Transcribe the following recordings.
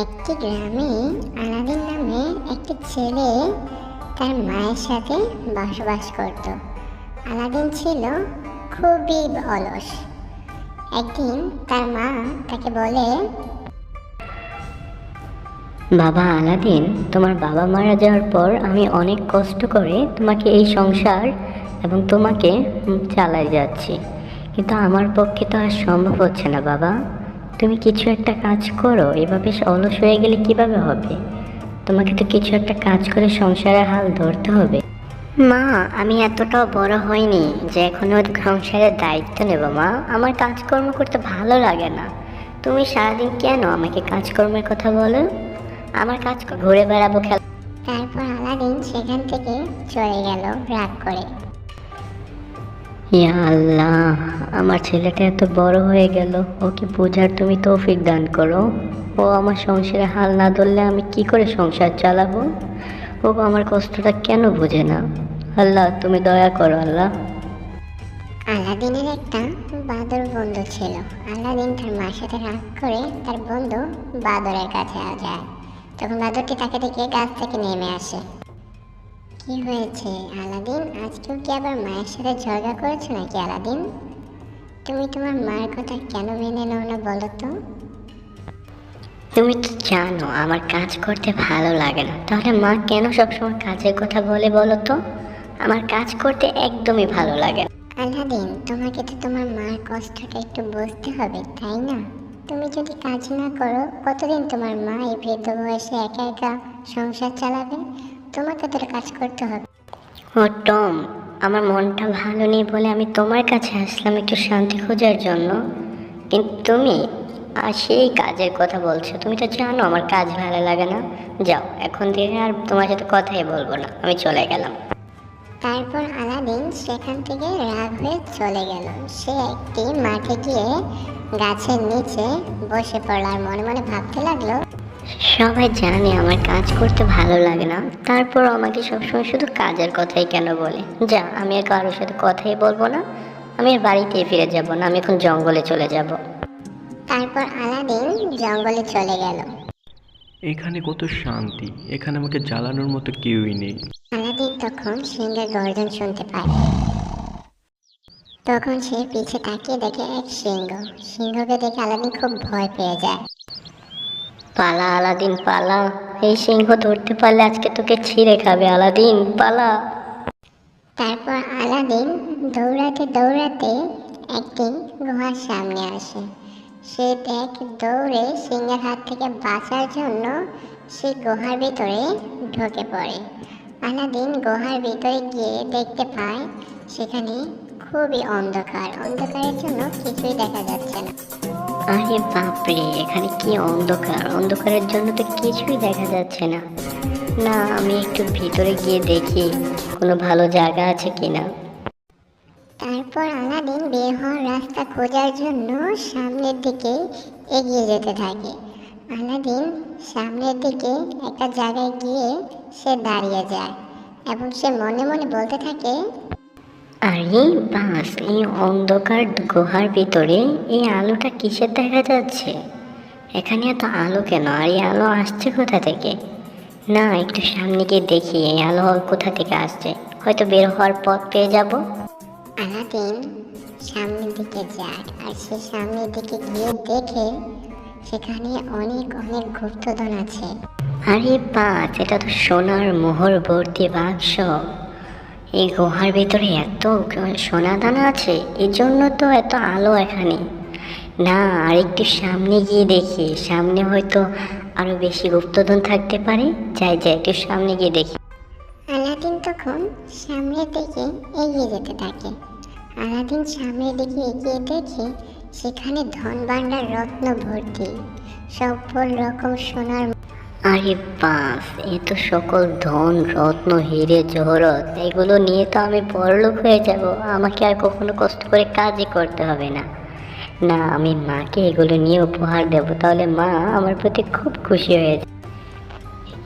একটি গ্রামে আলাদিন নামে একটি ছেলে তার মায়ের সাথে বসবাস করত। আলাদিন ছিল খুবই অলস। একদিন তার মা তাকে বলে, বাবা আলাদিন, তোমার বাবা মারা যাওয়ার পর আমি অনেক কষ্ট করে তোমাকে এই সংসার এবং তোমাকে চালাই যাচ্ছি। কিন্তু আমার পক্ষে তো আর সম্ভব হচ্ছে না, বাবা। তুমি কিছু একটা কাজ করো এভাবে অলস হয়ে গেলে কীভাবে হবে? তোমাকে তো কিছু একটা কাজ করে সংসারের হাল ধরতে হবে। মা আমি এতটাও বড় হইনি যে এখনও সংসারের দায়িত্ব নেব মা। আমার কাজকর্ম করতে ভালো লাগে না। তুমি সারাদিন কেন আমাকে কাজকর্মের কথা বলো? আমার কাজ ঘুরে বেড়াবো খেলা তারপর আলাদিন সেখান থেকে চলে গেল রাগ করে। ইয়া আল্লাহ, আমার ছেলেটা এত বড় হয়ে গেল, ওকে বোঝার তুমি তৌফিক দান করো। ও আমার সংসারে হাল না ধরলে আমি কি করে সংসার চালাবো? ও আমার কষ্টটা কেন বোঝে না? আল্লাহ, তুমি দয়া করো আল্লাহ। আলাদিনের একটা বাদর বন্ধু ছিল। আলাদিন তার মার সাথে রাগ করে তার বন্ধু বাদরের কাছে যায়। তখন বাদরটি তাকে দেখে গাছ থেকে নেমে আসে। কি হয়েছে? আলাদিন আজকেও কি আবার মায়ের সাথে ঝগড়া করেছ নাকি আলাদিন? তুমি তোমার মার কথা কেন মেনে নাও না বলো তো? তুমি তো জানো আমার কাজ করতে ভালো লাগে না। তাহলে মা কেন সবসময় কাজের কথা বলে বলো তো? আমার কাজ করতে একদমই ভালো লাগে না। আলাদিন তোমাকে তো তোমার মার কষ্টটা একটু বুঝতে হবে তাই না? তুমি যদি কাজ না করো কতদিন তোমার মা এই বৃদ্ধ বয়সে একা একা সংসার চালাবে? তোমাকে তো কাজ করতে হবে। ও টম আমার মনটা ভালো নেই বলে আমি তোমার কাছে আসলাম একটু শান্তি খোঁজার জন্য। কিন্তু তুমি আর সেই কাজের কথা বলছো তুমি তো জানো আমার কাজ ভালো লাগে না। যাও এখন থেকে আর তোমার সাথে কথাই বলব না আমি চলে গেলাম। তারপর আলাদিন সেখান থেকে রাগ হয়ে চলে গেল। সে একটি মাঠে গিয়ে গাছের নিচে বসে পড়ল আর মনে মনে ভাবতে লাগল সবাই জানে আমার কাজ করতে ভালো লাগে না। তারপর আমাকে সবসময় শুধু কাজের কথাই কেন বলে? যা আমি আর কারোর সাথে কথাই বলব না। আমি আর বাড়িতে ফিরে যাব না আমি এখন জঙ্গলে চলে যাব। তারপর আলাদিন জঙ্গলে চলে গেল। এখানে কত শান্তি এখানে আমাকে জ্বালানোর মতো কেউই নেই। আলাদিন তখন সিংহের গর্জন শুনতে পায়। তখন সে পিছে তাকিয়ে দেখে এক সিংহ। সিংহকে দেখে আলাদিন খুব ভয় পেয়ে যায়। পালা, আলাদিন, পালা। এই সিংহ ধরতে পারলে আজকে তোকে ছিঁড়ে খাবে, আলাদিন, পালা। তারপর আলাদিন দৌড়াতে দৌড়াতে একটি গুহার সামনে আসে। সে দেখ দৌড়ে সিংহের হাত থেকে বাঁচার জন্য সে গুহার ভিতরে ঢুকে পড়ে। আলাদিন গুহার ভিতরে গিয়ে দেখতে পায় সেখানে খুবই অন্ধকার। অন্ধকারের জন্য কিছুই দেখা যাচ্ছে না। আরে বাপরে, এখানে কি অন্ধকার? অন্ধকারের জন্য তো কিছুই দেখা যাচ্ছে না। না, আমি একটু ভিতরে গিয়ে দেখি, কোনো ভালো জায়গা আছে কিনা। তারপর আলাদিন বের হওয়ার রাস্তা খোঁজার জন্য সামনের দিকে এগিয়ে যেতে থাকে। আলাদিন সামনের দিকে একটা জায়গায় গিয়ে সে দাঁড়িয়ে যায় এবং সে মনে মনে বলতে থাকে আরে বাস এই অন্ধকার গুহার ভিতরে এই আলোটা কিসের দেখা যাচ্ছে? এখানে এত আলো কেন? আর এই আলো আসছে কোথা থেকে? না একটু সামনে গিয়ে দেখি এই আলো কোথা থেকে আসছে? হয়তো বের হওয়ার পথ পেয়ে যাব। আলাদিন সামনের দিকে যায় আর সে সামনের দিকে গিয়ে দেখে সেখানে অনেক অনেক গুপ্তধন আছে। আরে পাঁচ এটা তো সোনার মোহর ভর্তি বাক্স। এই গুহার ভিতরে এত সোনা দানা আছে এই জন্য তো এত আলো এখানে। না আর একটু সামনে গিয়ে দেখি। সামনে হয়তো আরও বেশি গুপ্তধন থাকতে পারে। যাই যাই, একটু সামনে গিয়ে দেখি। আলাদিন তখন সামনের দিকে এগিয়ে যেতে থাকে। আলাদিন সামনের দিকে এগিয়ে দেখে সেখানে ধন ভাণ্ডার রত্ন ভর্তি। সকল রকম সোনার আরে বাস, এ তো সকল ধন, রত্ন, হিরে, জহরত, এগুলো নিয়ে তো আমি বড়লোক হয়ে যাব। আমাকে আর কখনো কষ্ট করে কাজই করতে হবে না। না, আমি মাকে এগুলো নিয়ে উপহার দেব, তাহলে মা আমার প্রতি খুব খুশি হয়ে যাবে।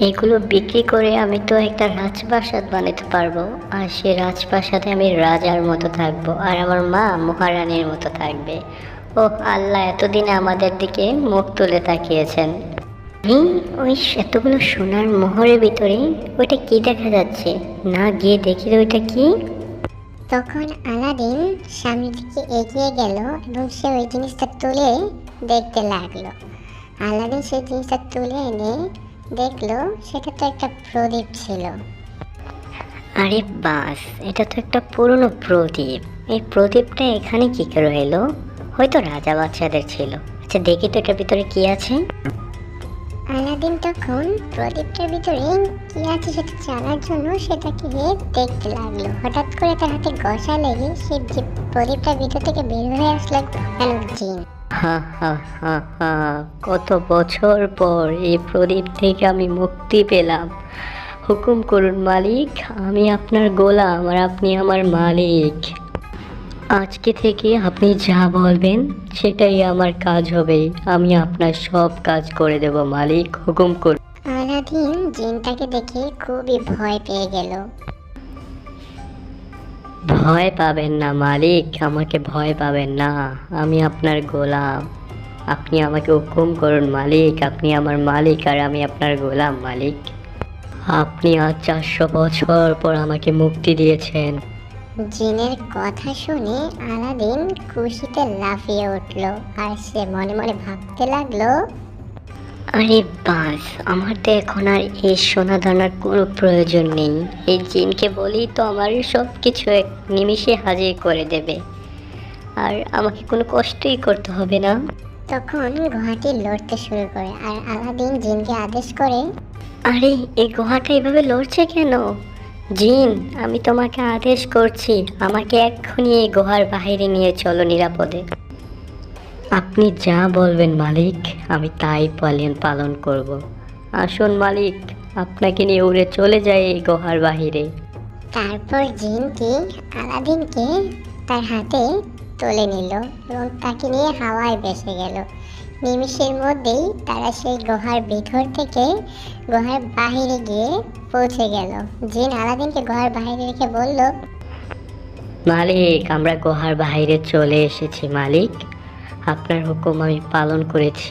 এগুলো বিক্রি করে আমি তো একটা রাজপ্রাসাদ বানাতে পারব, আর সে রাজপ্রাসাদে আমি রাজার মতো থাকব, আর আমার মা মহারানীর মতো থাকবে। ও আল্লাহ, এতদিন আমাদের দিকে মুখ তুলে তাকিয়েছেন। এই ওই এতগুলো সোনার মোহরের ভিতরে ওইটা কি দেখা যাচ্ছে? না গিয়ে দেখি তো ওইটা কি। তখন আলাদিন সামনের দিকে এগিয়ে গেল এবং সে ওই জিনিসটা তুলে দেখতে লাগল। আলাদিন সেই জিনিসটা তুলে এনে দেখল সেটা তো একটা প্রদীপ ছিল। আরে বাস এটা তো একটা পুরনো প্রদীপ। এই প্রদীপটা এখানে কি করে এলো? হয়তো রাজা বাচ্চাদের ছিল। আচ্ছা দেখি তো এটার ভিতরে কি আছে। আলাদিন তখন প্রদীপটার ভিতরে কি আছে সেটা জানার জন্য সেটাকে দেখতে লাগল। হঠাৎ করে তার হাতে গসা লেগে সে প্রদীপটার ভিতর থেকে বের হয়ে আসলো ভয়ানক জিন। হা হা হা হা, কত বছর পর এই প্রদীপ থেকে আমি মুক্তি পেলাম। হুকুম করুন মালিক, আমি আপনার গোলাম আর আপনি আমার মালিক। আজকে থেকে আপনি যা বলবেন সেটাই আমার কাজ হবে। আমি আপনার সব কাজ করে দেব মালিক। হুকুম করুন। আলাদিন জিনটাকে দেখে খুবই ভয় পেয়ে গেল। ভয় পাবেন না মালিক। আমাকে ভয় পাবেন না। আমি আপনার গোলাম। আপনি আমাকে হুকুম করুন মালিক। আপনি আমার মালিক আর আমি আপনার গোলাম মালিক। আপনি আজ চারশো বছর পর আমাকে মুক্তি দিয়েছেন। জিনের কথা শুনে আলাদিন খুশিতে লাফিয়ে উঠল আর সে মনে মনে ভাবতে লাগল আরে বাস আমার তো এখন আর এই সোনা দানার কোনো প্রয়োজন নেই। এই জিনকে বলি তো আমার সব কিছু এক নিমিষে হাজির করে দেবে। আর আমাকে কোনো কষ্টই করতে হবে না? তখন গুহাটি লড়তে শুরু করে আর আলাদিন জিনকে আদেশ করে আরে এই গুহাটা এভাবে লড়ছে কেন? জিন, আমি তোমাকে আদেশ করছি, আমাকে এক্ষুনি এই গুহার বাহিরে নিয়ে চলো নিরাপদে। আপনি যা বলবেন মালিক, আমি তাই পালন পালন করব। আসুন মালিক, আপনাকে নিয়ে উড়ে চলে যায় এই গুহার বাহিরে। তারপর জিনটি আলাদিনকে তার হাতে তুলে নিল এবং তাকে নিয়ে হাওয়ায় ভেসে গেল। নিমিষের মধ্যেই তারা সেই গুহার ভিতর থেকে গুহার বাইরে গিয়ে পৌঁছে গেল। জিন আলাদিনকে গুহার বাইরে রেখে বলল মালিক আমরা গুহার বাইরে চলে এসেছি মালিক। আপনার হুকুম আমি পালন করেছি।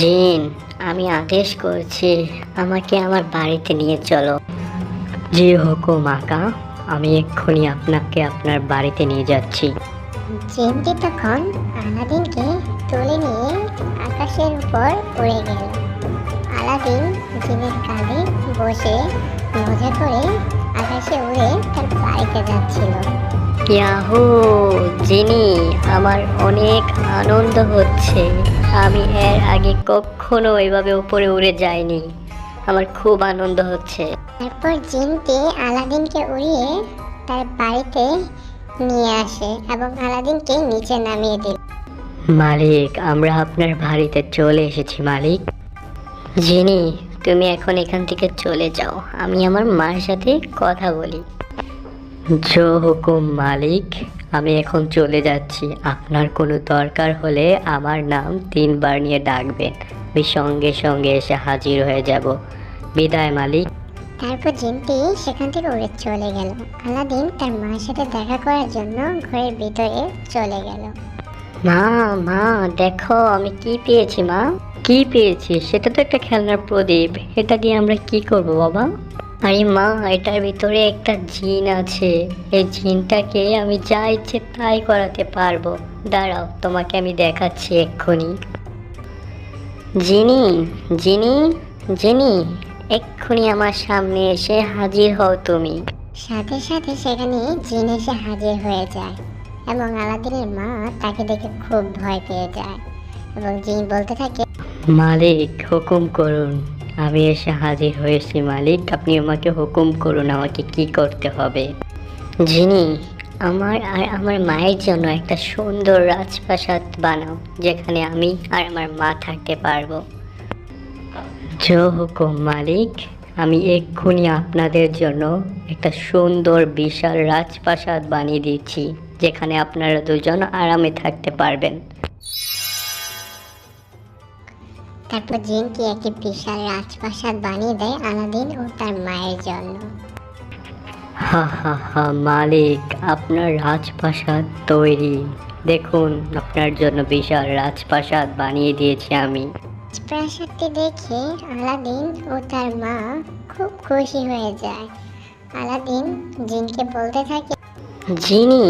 জিন আমি আদেশ করছি আমাকে আমার বাড়িতে নিয়ে চলো। জি হুকুম আকা আমি এক্ষুনি আপনাকে আপনার বাড়িতে নিয়ে যাচ্ছি। জিনটি তখন আলাদিনকে তুলে নিয়ে আকাশের উপর উড়ে গেল। আলাদিন জিনের কাঁধে বসে মজা করে আকাশে উড়ে তার বাড়িতে যাচ্ছিল। ইয়াহু জিনি আমার অনেক আনন্দ হচ্ছে। আমি এর আগে কখনো এভাবে উপরে উড়ে যাইনি। আমার খুব আনন্দ হচ্ছে। তারপর জিনটি আলাদিনকে উড়িয়ে তার বাড়িতে নিয়ে আসে এবং আলাদিনকে নিচে নামিয়ে দিল। মালিক, আমরা আপনার বাড়িতে চলে এসেছি, মালিক। জিনি, তুমি এখন এখান থেকে চলে যাও। আমি আমার মার সাথে কথা বলি। জো হুকুম, মালিক। আমি এখন চলে যাচ্ছি। আপনার কোনো দরকার হলে আমার নাম তিনবার নিয়ে ডাকবেন। আমি সঙ্গে সঙ্গে এসে হাজির হয়ে যাব। বিদায়, মালিক। তারপর জিনটি সেখান থেকে উড়ে চলে গেল। আলাদিন তার মায়ের সাথে দেখা করার জন্য ঘরের ভিতরে চলে গেল। মা মা দেখো আমি কি পেয়েছি মা? কি পেয়েছি? সেটা তো একটা খেলনার প্রদীপ। এটা দিয়ে আমরা কি করব বাবা? আরে মা এটার ভিতরে একটা জিন আছে। এই জিনটাকে আমি যা ইচ্ছে তাই করাতে পারব। দাঁড়াও তোমাকে আমি দেখাচ্ছি এক্ষুনি। জিনি জিনি জিনি এক্ষুনি আমার সামনে এসে হাজির হও তুমি। সাথে সাথে সেখানে জিন এসে হাজির হয়ে যায়। এবং আলাদিনের মা তাকে দেখে খুব ভয় পেয়ে যায় এবং জিন বলতে থাকে, মালিক, হুকুম করুন। আমি এসে হাজির হয়েছি, মালিক। আপনি আমাকে হুকুম করুন, আমাকে কি করতে হবে? জিনি, আমার আর আমার মায়ের জন্য একটা সুন্দর রাজপ্রাসাদ বানাও, যেখানে আমি আর আমার মা থাকতে পারব। জো হুকুম, মালিক। আমি এক্ষুনি আপনাদের জন্য একটা সুন্দর, বিশাল রাজপ্রাসাদ বানিয়ে দিচ্ছি। যেখানে আপনারা দুজন আরামে থাকতে পারবেন। তারপর জিনটি একটি বিশাল রাজপ্রাসাদ বানিয়ে দেয় আলাদিন ও তার মায়ের জন্য। হা হা হা মালিক আপনার রাজপ্রাসাদ তৈরি। দেখুন আপনার জন্য বিশাল রাজপ্রাসাদ বানিয়ে দিয়েছি আমি। প্রাসাদটি দেখে আলাদিন ও তার মা খুব খুশি হয়ে যায়। আলাদিন জিনকে বলতে থাকে জিনি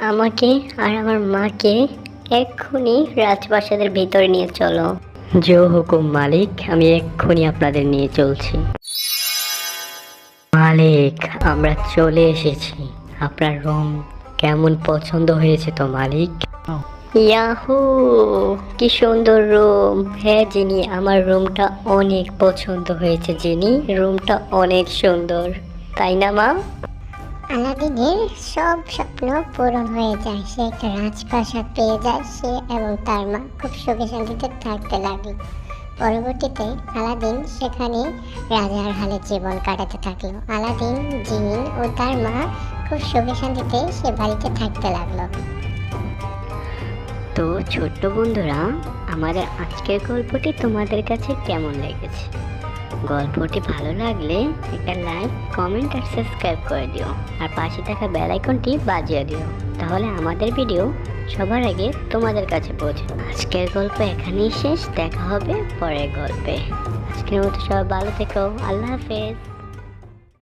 আমাকে আর আমার মাকে এক্ষুনি রাজপ্রাসাদের ভিতরে নিয়ে চলো। জো হুকুম মালিক আমি এক্ষুনি আপনাদের নিয়ে চলছি। মালিক আমরা চলে এসেছি। আপনার রুম কেমন পছন্দ হয়েছে তো মালিক? ইয়াহু কি সুন্দর রুম। হ্যাঁ জিনি আমার রুমটা অনেক পছন্দ হয়েছে জিনি। রুমটা অনেক সুন্দর। তাই না মা? আলাদিনের সব স্বপ্ন পূরণ হয়ে যায়। সে একটা রাজপ্রাসাদ পেয়ে যায় সে এবং তার মা। খুব সুখে শান্তিতে থাকতে লাগল পরবর্তীতে আলাদিন সেখানে রাজার হালে জীবন কাটাতে থাকল। আলাদিন, জিন ও তার মা খুব সুখে শান্তিতে সে বাড়িতে থাকতে লাগল। তো ছোট্ট বন্ধুরা, আমাদের আজকের গল্পটি তোমাদের কাছে কেমন লেগেছে? গল্পটি ভালো লাগলে একটা লাইক, কমেন্ট আর সাবস্ক্রাইব করে দিও। আর পাশে থাকা বেল আইকনটি বাজিয়ে দিও। তাহলে আমাদের ভিডিও সবার আগে তোমাদের কাছে পৌঁছে আজকের গল্প এখানেই শেষ। দেখা হবে পরের গল্পে। আজকের মতো সবাই ভালো থেকো। আল্লাহ হাফেজ।